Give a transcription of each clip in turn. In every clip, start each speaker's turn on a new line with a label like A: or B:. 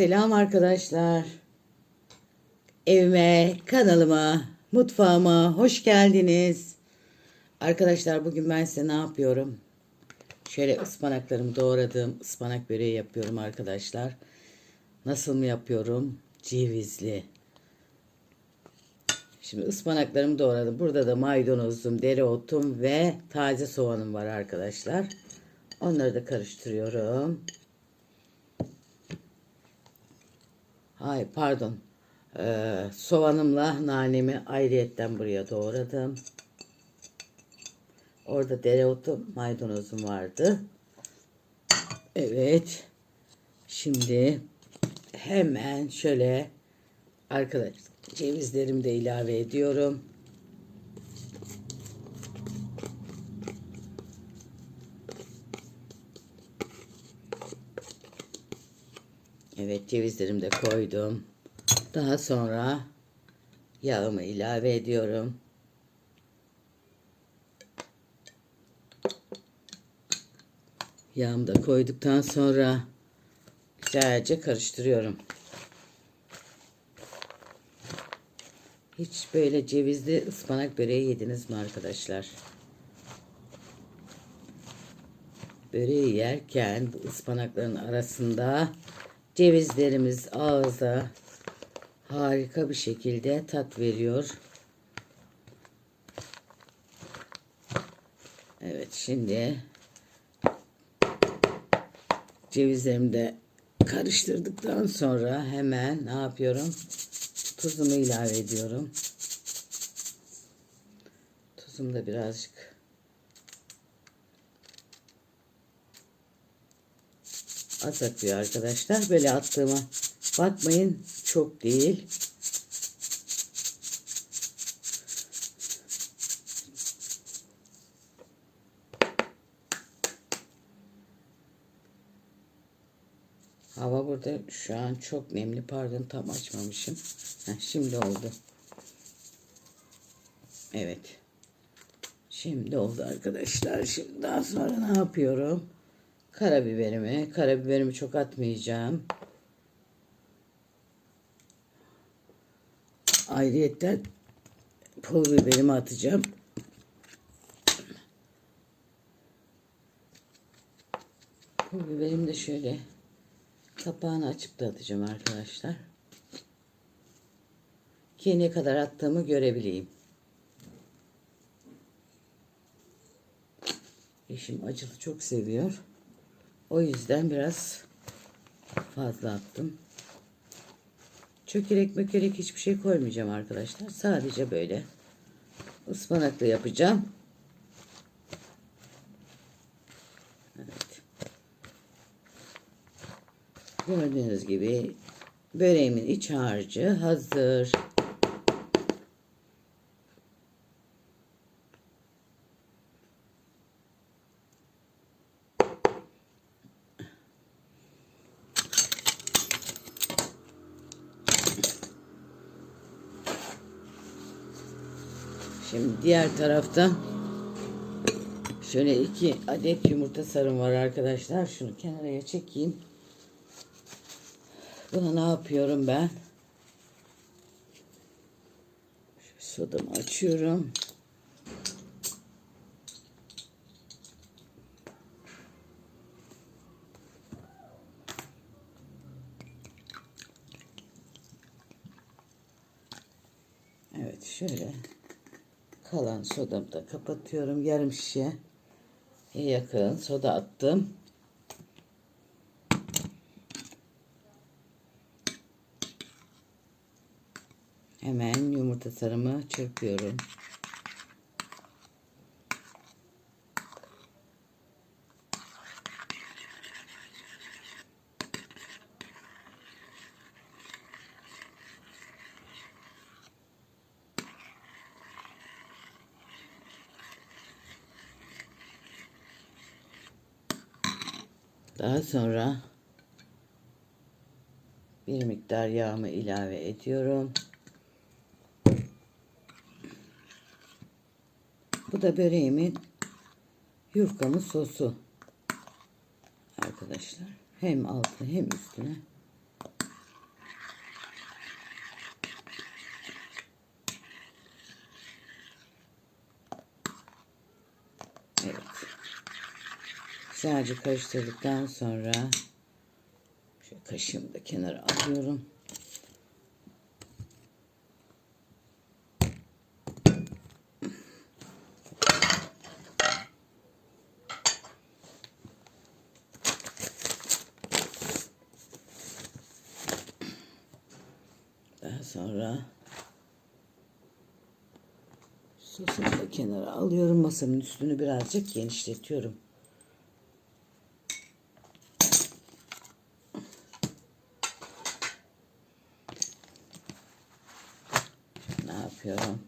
A: Selam arkadaşlar. Evime, kanalıma, mutfağıma hoş geldiniz. Arkadaşlar bugün ben size ne yapıyorum? Şöyle ıspanaklarımı doğradım. ıspanak böreği yapıyorum arkadaşlar. Nasıl mı yapıyorum? Cevizli. Şimdi ıspanaklarımı doğradım. Burada da maydanozum, dereotum ve taze soğanım var arkadaşlar. Onları da karıştırıyorum. Hayır pardon. Ee, soğanımla nanemi ayrıyetten buraya doğradım. Orada dereotu maydanozum vardı. Evet. Şimdi hemen şöyle arkadaşlar cevizlerimi de ilave ediyorum. Evet cevizlerimi de koydum. Daha sonra yağımı ilave ediyorum. Yağımı da koyduktan sonra güzelce karıştırıyorum. Hiç böyle cevizli ıspanak böreği yediniz mi arkadaşlar? Böreği yerken bu ıspanakların arasında cevizlerimiz ağza harika bir şekilde tat veriyor. Evet şimdi cevizlerimi de karıştırdıktan sonra hemen ne yapıyorum? Tuzumu ilave ediyorum. Tuzum da birazcık az akıyor arkadaşlar. Böyle attığıma bakmayın. Çok değil. Hava burada şu an çok nemli. Pardon tam açmamışım. Heh, şimdi oldu. Evet. Şimdi oldu arkadaşlar. Şimdi daha sonra ne yapıyorum? Karabiberimi. Karabiberimi çok atmayacağım. Ayrıyetten pul biberimi atacağım. Pul biberimi de şöyle kapağını açıp da atacağım arkadaşlar. Ki ne kadar attığımı görebileyim. Eşim acılı çok seviyor. O yüzden biraz fazla attım. Çökelek mökelek hiçbir şey koymayacağım arkadaşlar. Sadece böyle ıspanaklı yapacağım. Evet. Gördüğünüz gibi böreğimin iç harcı hazır. Şimdi diğer tarafta şöyle iki adet yumurta sarım var arkadaşlar. Şunu kenaraya çekeyim. Bunu ne yapıyorum ben? Şu sodamı açıyorum. Evet şöyle kalan sodamı da kapatıyorum. Yarım şişe yakın soda attım. Hemen yumurta sarımı çırpıyorum. Daha sonra bir miktar yağımı ilave ediyorum. Bu da böreğimin yufkamın sosu. Arkadaşlar hem altı hem üstüne Güzelce karıştırdıktan sonra şöyle kaşığımı da kenara alıyorum. Daha sonra sosumu da kenara alıyorum. Masamın üstünü birazcık genişletiyorum. Ne yapıyorum?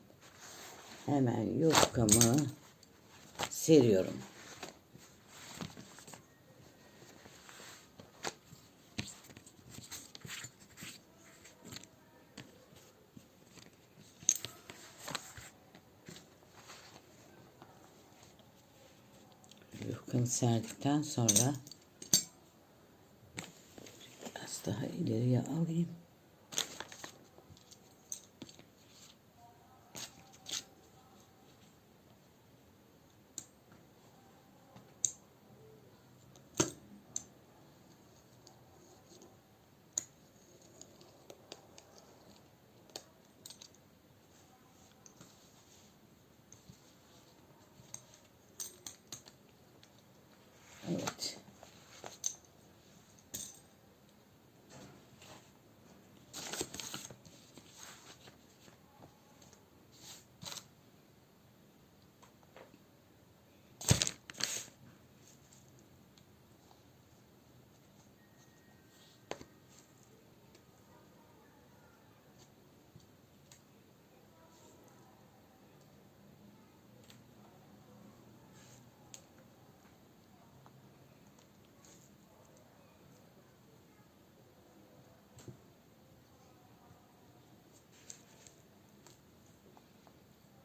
A: Hemen yufkamı seriyorum. Yufkamı serdikten sonra biraz daha ileriye alayım. Evet.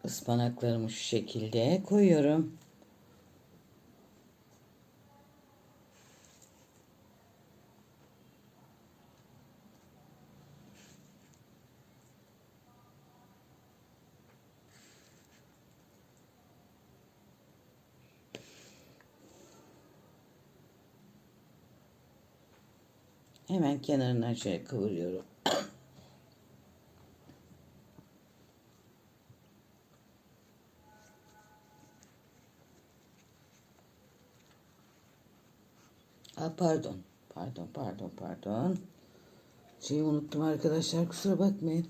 A: Ispanaklarımı şu şekilde koyuyorum. Hemen kenarından şöyle kıvırıyorum. Pardon. Pardon, pardon, pardon. Şeyi unuttum arkadaşlar. Kusura bakmayın.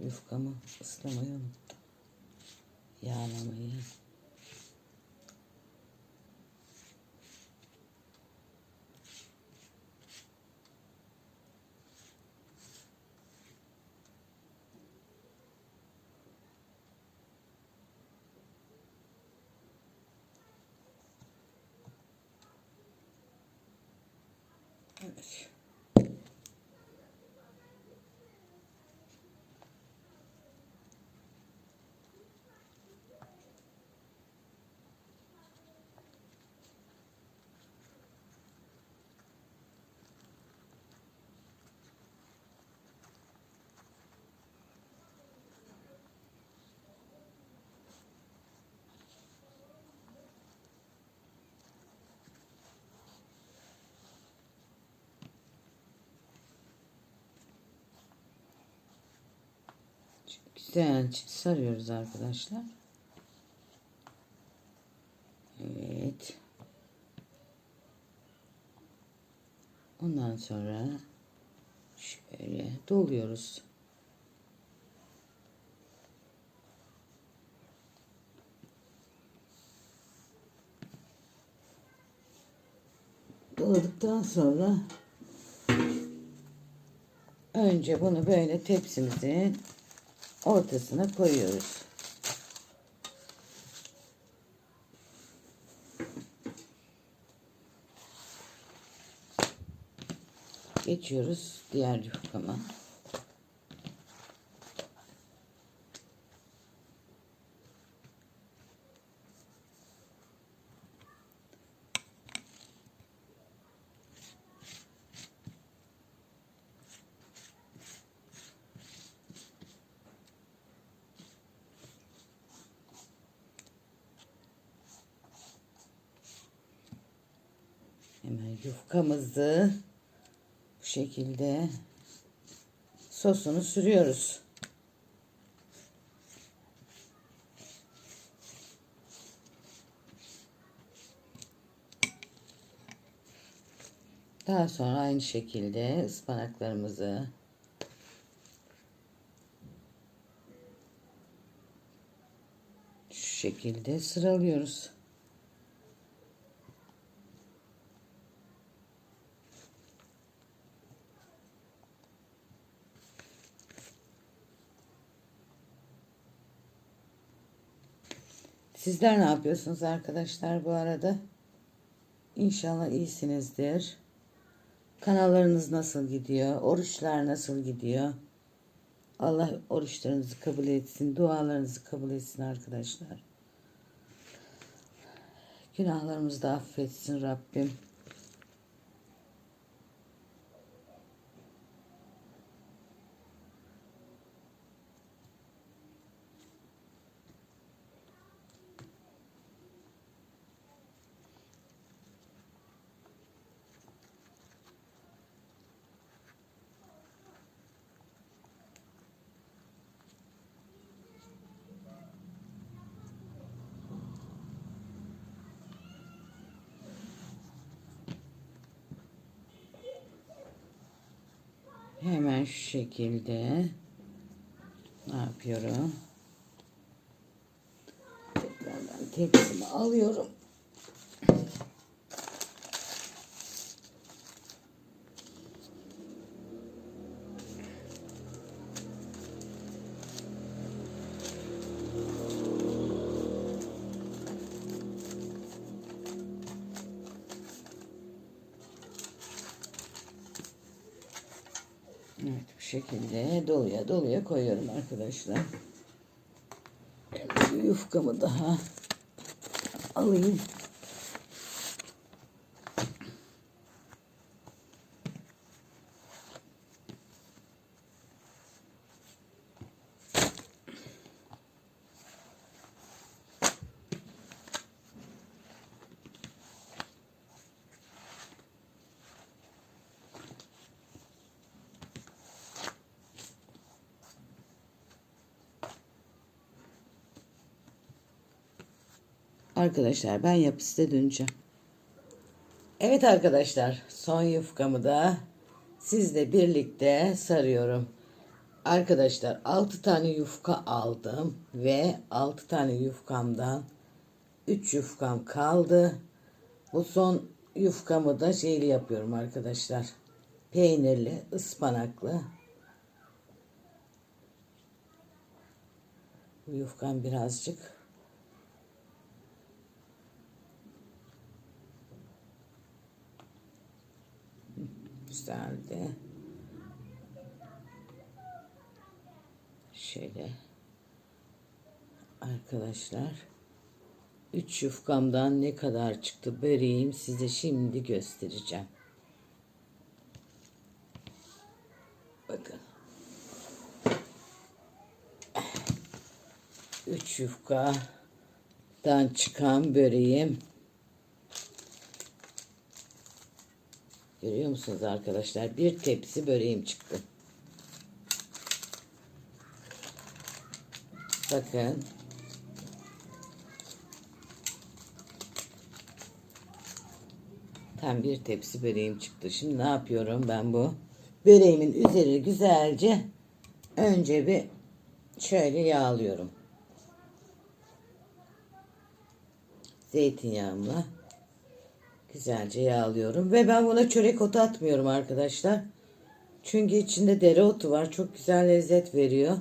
A: Yufkamı ıslamayı unuttum. Yağlamayı. Evet. Güzelce sarıyoruz arkadaşlar. Evet. Ondan sonra şöyle doluyoruz. Doladıktan sonra önce bunu böyle tepsimizin ortasına koyuyoruz. Geçiyoruz diğer yufkama. Yufkamızı bu şekilde sosunu sürüyoruz. Daha sonra aynı şekilde ıspanaklarımızı şu şekilde sıralıyoruz. Sizler ne yapıyorsunuz arkadaşlar bu arada? İnşallah iyisinizdir. Kanallarınız nasıl gidiyor? Oruçlar nasıl gidiyor? Allah oruçlarınızı kabul etsin. Dualarınızı kabul etsin arkadaşlar. Günahlarımızı da affetsin Rabbim. Hemen şu şekilde ne yapıyorum? Tekrardan tepsimi alıyorum. Evet bu şekilde doluya doluya koyuyorum arkadaşlar. Bir yufkamı daha alayım. Arkadaşlar ben yapıp size döneceğim. Evet arkadaşlar son yufkamı da sizle birlikte sarıyorum. Arkadaşlar 6 tane yufka aldım ve 6 tane yufkamdan 3 yufkam kaldı. Bu son yufkamı da şeyli yapıyorum arkadaşlar. Peynirli, ıspanaklı. Bu yufkam birazcık güzeldi. Şöyle arkadaşlar 3 yufkamdan ne kadar çıktı böreğim size şimdi göstereceğim. Bakın. 3 yufkadan çıkan böreğim Görüyor musunuz arkadaşlar? Bir tepsi böreğim çıktı. Bakın. Tam bir tepsi böreğim çıktı. Şimdi ne yapıyorum ben bu? Böreğimin üzeri güzelce önce bir şöyle yağlıyorum. Zeytinyağımla güzelce yağlıyorum. Ve ben buna çörek otu atmıyorum arkadaşlar. Çünkü içinde dereotu var. Çok güzel lezzet veriyor.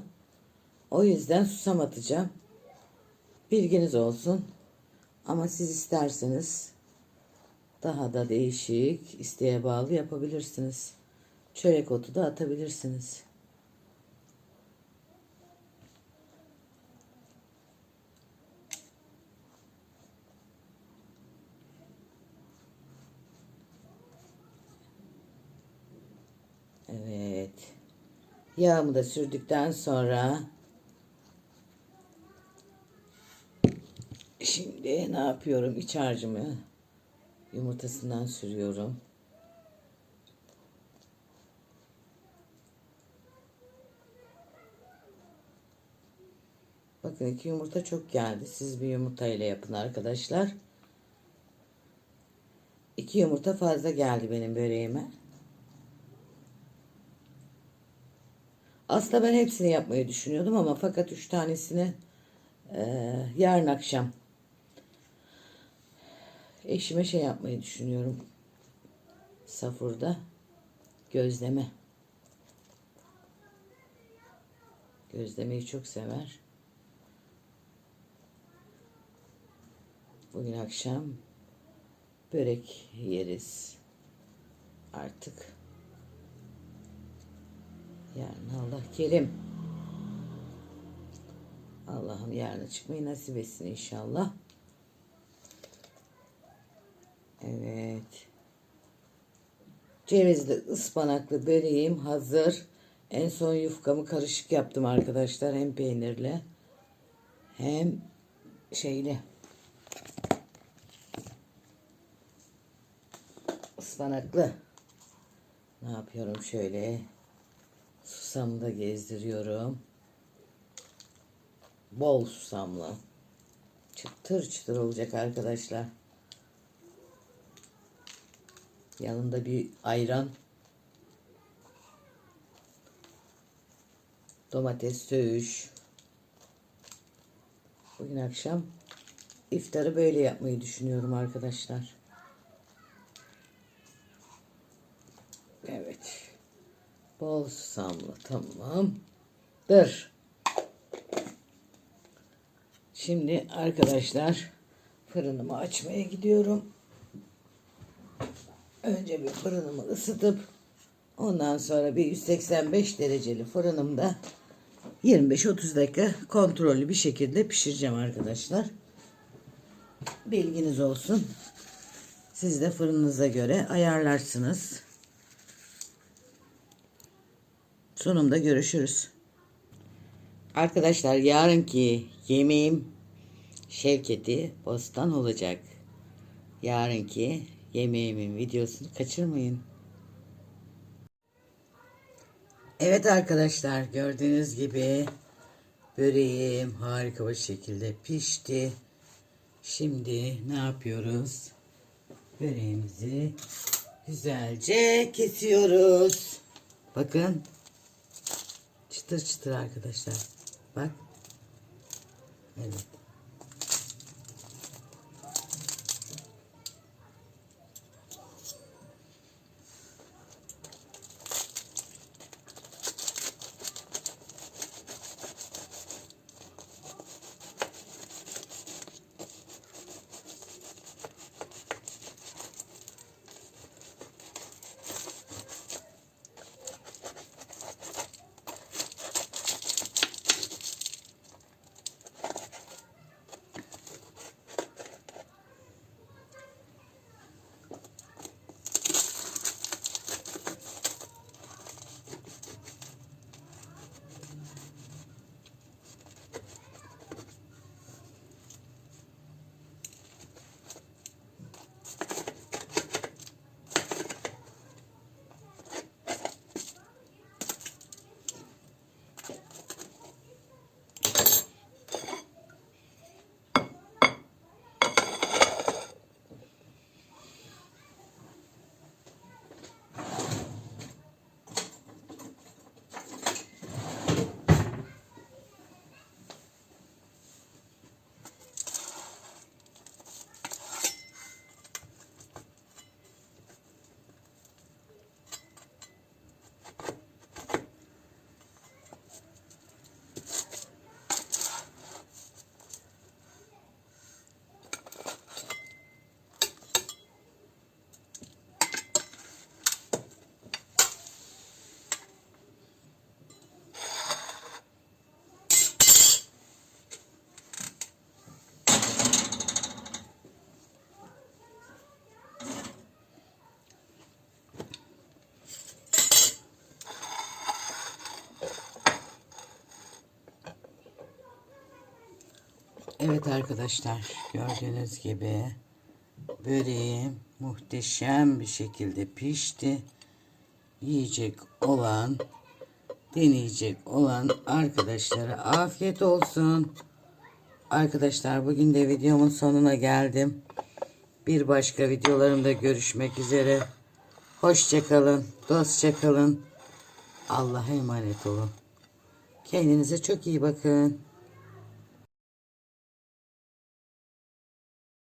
A: O yüzden susam atacağım. Bilginiz olsun. Ama siz isterseniz daha da değişik, isteğe bağlı yapabilirsiniz. Çörek otu da atabilirsiniz. Evet. Yağımı da sürdükten sonra şimdi ne yapıyorum? İç harcımı yumurtasından sürüyorum. Bakın iki yumurta çok geldi. Siz bir yumurta ile yapın arkadaşlar. İki yumurta fazla geldi benim böreğime. Aslında ben hepsini yapmayı düşünüyordum ama fakat üç tanesini eee, yarın akşam eşime şey yapmayı düşünüyorum. Safurda gözleme. Gözlemeyi çok sever. Bugün akşam börek yeriz. Artık. Yarın Allah kerim. Allah'ım yarına çıkmayı nasip etsin inşallah. Evet. Cevizli ıspanaklı böreğim hazır. En son yufkamı karışık yaptım arkadaşlar. Hem peynirli hem şeyli. ıspanaklı. Ne yapıyorum şöyle? Susamı da gezdiriyorum. Bol susamlı. Çıtır çıtır olacak arkadaşlar. Yanında bir ayran. Domates, söğüş. Bugün akşam iftarı böyle yapmayı düşünüyorum arkadaşlar. Evet. Bol susamlı tamamdır. Şimdi arkadaşlar fırınımı açmaya gidiyorum. Önce bir fırınımı ısıtıp ondan sonra bir 185 dereceli fırınımda 25-30 dakika kontrollü bir şekilde pişireceğim arkadaşlar. Bilginiz olsun. Siz de fırınınıza göre ayarlarsınız. Sonunda görüşürüz. Arkadaşlar yarınki yemeğim Şevketi Bostan olacak. Yarınki yemeğimin videosunu kaçırmayın. Evet arkadaşlar gördüğünüz gibi böreğim harika bir şekilde pişti. Şimdi ne yapıyoruz? Böreğimizi güzelce kesiyoruz. Bakın çıtır çıtır arkadaşlar. Bak. Evet. Evet arkadaşlar gördüğünüz gibi böreğim muhteşem bir şekilde pişti. Yiyecek olan, deneyecek olan arkadaşlara afiyet olsun. Arkadaşlar bugün de videomun sonuna geldim. Bir başka videolarımda görüşmek üzere. Hoşçakalın, dostça kalın. Allah'a emanet olun. Kendinize çok iyi bakın.